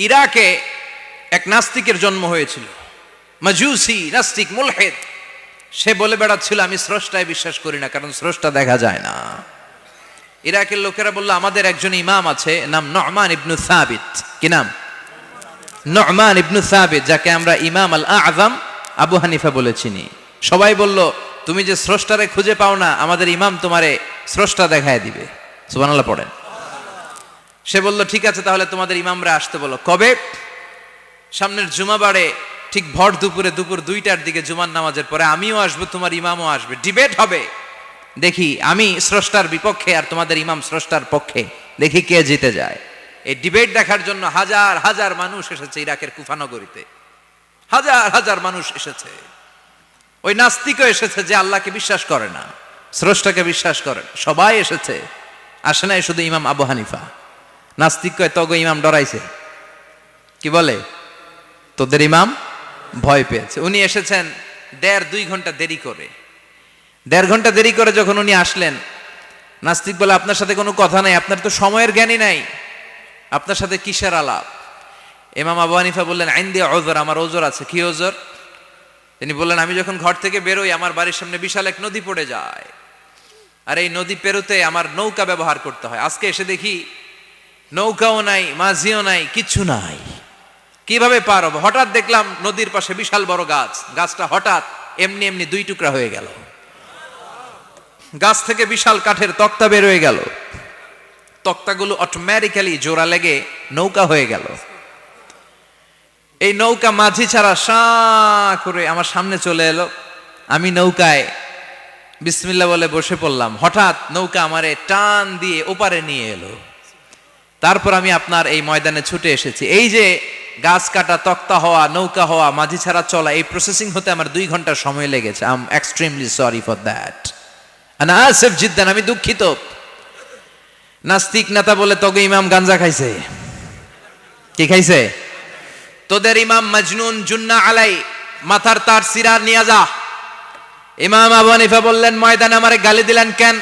ইরাকে এক নাস্তিকের জন্ম হয়েছিল। মাজুসি, নাস্তিক, মুলহেদ। সে বলে বেড়াচ্ছিল, আমি স্রষ্টায় বিশ্বাস করি না, কারণ স্রষ্টা দেখা যায় না। ইরাকের লোকেরা বলল, আমাদের একজন ইমাম আছে, নাম নহমান ইবনু সাবিত। কি নাম? নহমান ইবনু সাবিত, যাকে আমরা ইমাম আল আজম আবু হানিফা বলে চিনি। সবাই বলল, তুমি যে স্রষ্টারে খুঁজে পাও না, আমাদের ইমাম তোমারে স্রষ্টা দেখায় দিবে। সুবহানাল্লাহ পড়েন। সে বলল, ঠিক আছে, তাহলে তোমাদের ইমামরা আসতে বলো। কবে? সামনের জুমাবারে ঠিক ভর দুপুরে, দুপুর দুইটার দিকে জুমার নামাজের পরে আমিও আসব, তোমার ইমামও আসবে। ডিবেট হবে। দেখি, আমি স্রষ্টার বিপক্ষে আর তোমাদের ইমাম স্রষ্টার পক্ষে। দেখি কে জিতে যায়। এই ডিবেট দেখার জন্য হাজার হাজার মানুষ এসেছে ইরাকের কুফানগরীতে। হাজার হাজার মানুষ এসেছে। ওই নাস্তিকও এসেছে যে আল্লাহকে বিশ্বাস করে না, স্রষ্টাকে বিশ্বাস করে সবাই এসেছে। আসে নাই শুধু ইমাম আবু হানিফা। নাস্তিক কয়, তগো ইমাম ডরাইছে। কি বলে? তোদের ইমাম ভয় পেয়েছে। উনি এসেছেন দেড় দুই ঘণ্টা দেরি করে। দেড় ঘণ্টা দেরি করে যখন উনি আসলেন, নাস্তিক বলে, আপনার সাথে কোনো কথা নাই, আপনার তো সময়ের জ্ঞানই নাই। আপনার সাথে কিসের আলাপ? ইমাম আবু হানিফা বললেন আইন দিয়ে ওজোর, আমার ওজোর আছে। কি ওজোর? তিনি বললেন, আমি যখন ঘর থেকে বেরোই, আমার বাড়ির সামনে বিশাল এক নদী পড়ে যায়। আর এই নদী পেরোতে আমার নৌকা ব্যবহার করতে হয়। আজকে এসে দেখি নৌকাও নাই, মাঝিও নাই, কিচ্ছু নাই। কীভাবে পার হব? হঠাৎ দেখলাম নদীর পাশে বিশাল বড় গাছ। গাছটা হঠাৎ এমনি এমনি দুই টুকরা হয়ে গেল। গাছ থেকে বিশাল কাঠের তক্তা বের হয়ে গেল। তক্তাগুলো অটোমেটিক্যালি জোড়া লেগে নৌকা হয়ে গেল। এই নৌকা মাঝি ছাড়া সা করে আমার সামনে চলে এলো। আমি নৌকায় বিসমিল্লা বলে বসে পড়লাম। হঠাৎ নৌকা আমারে টান দিয়ে ওপারে নিয়ে এলো। তারপর আমি আপনার এই ময়দানে ছুটে এসেছি। এই যে গাছ কাটা, তক্তা হওয়া, নৌকা হওয়া, মাঝি ছাড়া চলা, এই প্রসেসিং হতে আমার দুই ঘণ্টা সময় লেগেছে। I am extremely sorry for that Asef জিদ্দান, আমি দুঃখিত। নাস্তিক নেতা বলে তোকে ইমাম গাঞ্জা খাইছে। কি খাইছে? তোদের ইমাম মজনুন জুন্না আলাই, মাথার তার সিরা নিয়ে যা। ইমাম আবু হানিফা বললেন, ময়দানে আমারে গালি দিলেন কেন?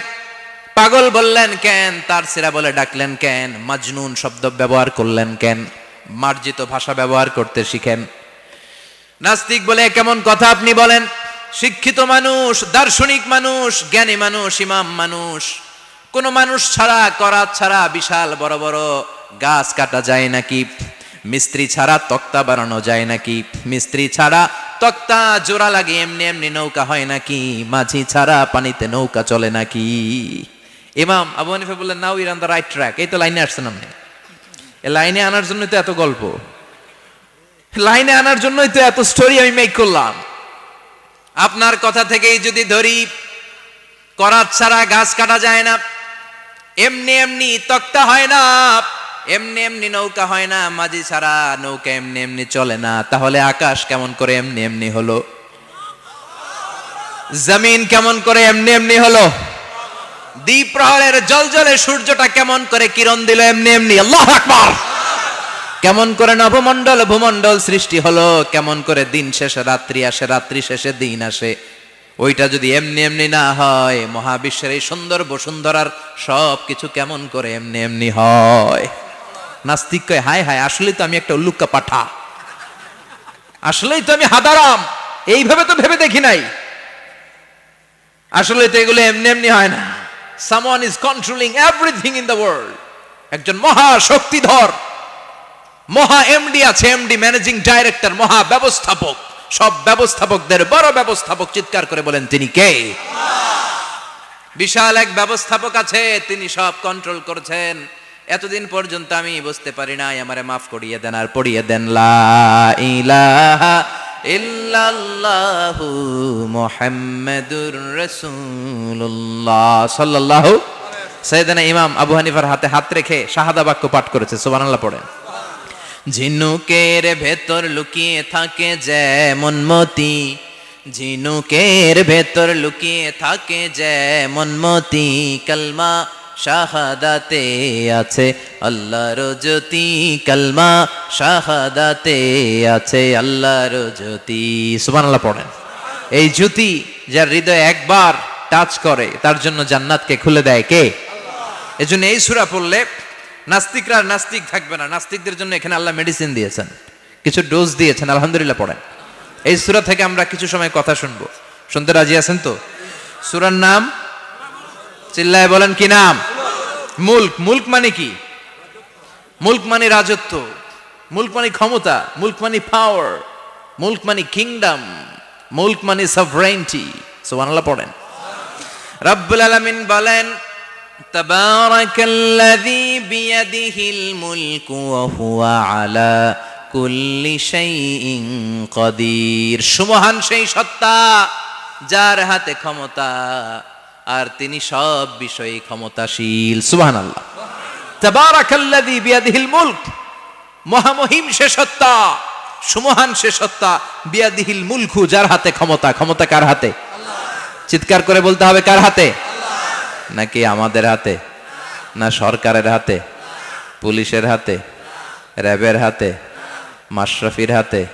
পাগল বললেন কেন? তার সেরা বলে ডাকলেন কেন? মাজনুন শব্দ ব্যবহার করলেন কেন? মার্জিত ভাষা ব্যবহার করতে শিখেন। নাস্তিক বলে কেমন কথা আপনি বলেন? শিক্ষিত মানুষ, দার্শনিক মানুষ, জ্ঞানী মানুষ, ইমাম মানুষ। কোন মানুষ ছাড়া, করাত ছাড়া বিশাল বড় বড় গাছ কাটা যায় নাকি? মিস্ত্রি ছাড়া তক্তা বানানো যায় নাকি? মিস্ত্রি ছাড়া তক্তা জোড়া লাগে, এমনি এমনি নৌকা হয় নাকি? মাঝি ছাড়া পানিতে নৌকা চলে নাকি? ইমাম আবু হানিফা বললেন, নাও ইর অন দ্য রাইট ট্র্যাক এই তো লাইনে আসছেন আপনি। লাইনে আনার জন্যই তো এত গল্প। লাইনে আনার জন্যই তো এত স্টোরি আমি মেক করলাম। আপনার কথা থেকেই যদি ধরি, করাত ছাড়া গাছ কাটা যায় না। এমনি এমনি তক্তা হয় না। এমনি এমনি নৌকা হয় না। মাঝি ছাড়া নৌকা এমনি এমনি চলে না। তাহলে আকাশ কেমন করে এমনি এমনি হলো? জমিন কেমন করে এমনি এমনি হলো? দ্বীপ প্রহরের জল জলে সূর্যটা কেমন করে কিরণ দিল? এমনি এমনি। আল্লাহ আকবার! কেমন করে নভমণ্ডল ভূমণ্ডল সৃষ্টি হলো, কেমন করে দিন শেষে রাত্রি আসে, রাত্রি শেষে দিন আসে। ওইটা যদি এমনি এমনি না হয়, মহাবিশ্বের এই সুন্দর বসুন্ধরার সব কিছু কেমন করে এমনি এমনি হয়? নাস্তিক কয়, হায় হায়, আসলেই তো আমি একটা উল্লুক্কা পাঠা। আসলেই তো আমি হাদারাম। এইভাবে তো ভেবে দেখি নাই। আসলে তো এগুলো এমনি এমনি হয় না। Someone is controlling everything in the world একজন মহা শক্তিধর মহা এমডি আছে এমডি ম্যানেজিং ডাইরেক্টর মহা ব্যবস্থাপক। সব ব্যবস্থাপকদের বড় ব্যবস্থাপক চিৎকার করে বলেন, তিনি কে? বিশাল এক ব্যবস্থাপক আছে, তিনি সব কন্ট্রোল করছেন। এতদিন পর্যন্ত আমি বুঝতে পারি নাই, আমারে মাফ করিয়ে দেন আর পড়িয়ে দেন, লা ইলাহা ইল্লাল্লাহু মুহাম্মাদুর রাসূলুল্লাহ সাল্লাল্লাহু সাইয়েদনা ইমাম আবু হানিফার হাতে হাত রেখে শাহাদা বাক্য পাঠ করেছে, সুবহানাল্লাহ পড়েন। ঝিনুকের ভেতর লুকিয়ে থাকে যেমন মতি, ঝিনুকের ভেতর লুকিয়ে থাকে যেমন মতি, কালমা শাহাদাতে আছে আল্লাহর জ্যোতি কালমা শাহাদাতে আছে আল্লাহর জ্যোতি। সুবহানাল্লাহ পড়েন। এই জ্যোতি যার হৃদয় একবার টাচ করে তার জন্য জান্নাতকে খুলে দেয় কে? এজন্য এই সূরা পড়লে নাস্তিকরা নাস্তিক থাকবে না। নাস্তিকদের জন্য এখানে আল্লাহ মেডিসিন দিয়েছেন। কিছু ডোজ দিয়েছেন আলহামদুলিল্লাহ পড়েন। এই সূরা থেকে আমরা কিছু সময় কথা শুনব। শুনতে রাজি আছেন তো? সূরার নাম চিল্লায় বলেন কি নাম? মুল্ক। মুল্ক মানে কি? মুল্ক মানে রাজত্ব। মুল্ক মানে ক্ষমতা। মুল্ক মানে পাওয়ার মুল্ক মানে কিংডম মুল্ক মানে সভরেন্টি সুবহানাল্লাহ পড়েন। রব্বুল আলামিন বলেন, তাবারাকাল্লাযী বিয়াদিহিল মুলকু ওয়া হুয়া আলা কুল্লি শাইইন কদির। সুমহান সেই সত্তা যার হাতে ক্ষমতা আর তিনি সব বিষয়ে ক্ষমতাশীল। সুবহানাল্লাহ। তাবারাকাল্লাযী বিয়াদিহিল মুলক। মহামহিম সে সুমহান সে বিয়াদিহিল মুলকু, যার হাতে ক্ষমতা। ক্ষমতা কার হাতে? চিৎকার করে বলতে হবে কার হাতে? নাকি আমাদের হাতে? না সরকারের হাতে? পুলিশের হাতে? র্যাবের হাতে? মাশরাফির হাতে?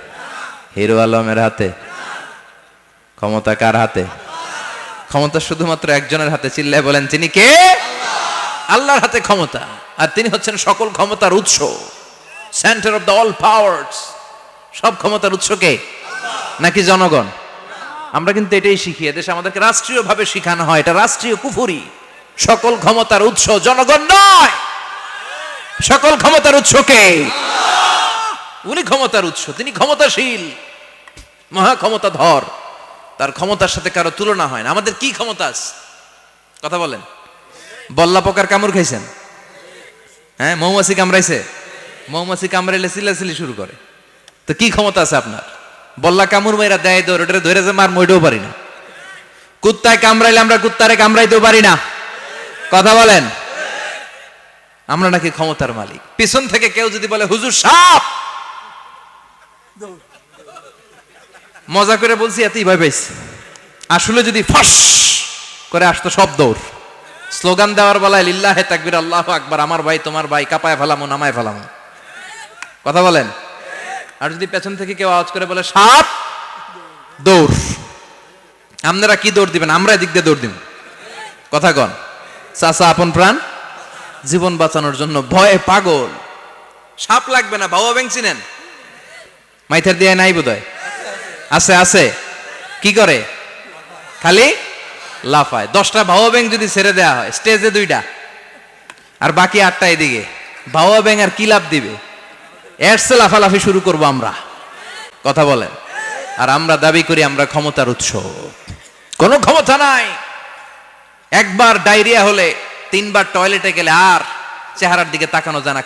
হিরো আলমের হাতে? ক্ষমতা কার হাতে? ক্ষমতা শুধুমাত্র একজনের হাতে চিল্লায় বলেন তিনি কে? আল্লাহর হাতে ক্ষমতা। আর তিনি হচ্ছেন সকল ক্ষমতার উৎস। Centre of the all powers সব ক্ষমতার উৎস কে? নাকি জনগণ? আমরা কিন্তু এটাই শিখি। এদেশে আমাদেরকে রাষ্ট্রীয়ভাবে শিখানো হয়। এটা রাষ্ট্রীয় কুফুরি। সকল ক্ষমতার উৎস জনগণ নয়। সকল ক্ষমতার উৎস কে? উনি ক্ষমতার উৎস। তিনি ক্ষমতাশীল। মহা ক্ষমতাধর তার ক্ষমতার সাথে কারও তুলনা হয় না। আমাদের কি ক্ষমতা আছে? কথা বলেন। বল্লা পোকার কামড় খাইছেন? হ্যাঁ মৌমাছি কামড়াইছে? মৌমাছি কামড়াইলে চিল্লাচিল্লি শুরু করে। তো কি ক্ষমতা আছে আপনার? বল্লা কামড় মেয়েরা দেয় দৌড় ওটা ধরে যে মার মইটাও পারি না। কুত্তায় কামড়াইলে আমরা কুত্তারে কামড়াইতেও পারি না। কথা বলেন। আমরা নাকি ক্ষমতার মালিক। পিছন থেকে কেউ যদি বলে, হুজুর সাপ! মজা করে বলছি, এতই ভয় পাইছি। আসলে যদি ফস করে আসতো সব দৌড়। স্লোগান দেওয়ার বেলায়, লিল্লাহে তাকবির, আল্লাহ আকবার, আমার ভাই, তোমার ভাই, কাপায় ফেলামো, নামায় ফেলামো। কথা বলেন? আর যদি পেছন থেকে কেউ আওয়াজ করে বলে, সাপ, দৌড়। আপনারা কি দৌড় দিবেন? আমরা এদিক দিয়ে দৌড় দিব। কথা কন। চাচা, আপন প্রাণ? জীবন বাঁচানোর জন্য ভয়ে পাগল। সাপ লাগবে না বাবা ব্যাংক চিনেন মাইথার দিয়ে নাই বোধ আছে আছে। কি করে? খালি লাফায়। দশটা ভাওয়া ব্যাংক যদি ছেড়ে দেওয়া হয়, স্টেজে দুইটা। আর বাকি আটটা এদিকে। ভাওয়া ব্যাংক আর কি লাভ দিবে? এরসে লাফালাফি শুরু করব আমরা। কথা বলেন। আর আমরা দাবি করি, আমরা ক্ষমতার উৎস। কোনো ক্ষমতা নাই। একবার ডায়রিয়া হলে তিনবার টয়লেটে গেলে আর চেহারার দিকে তাকানো জানা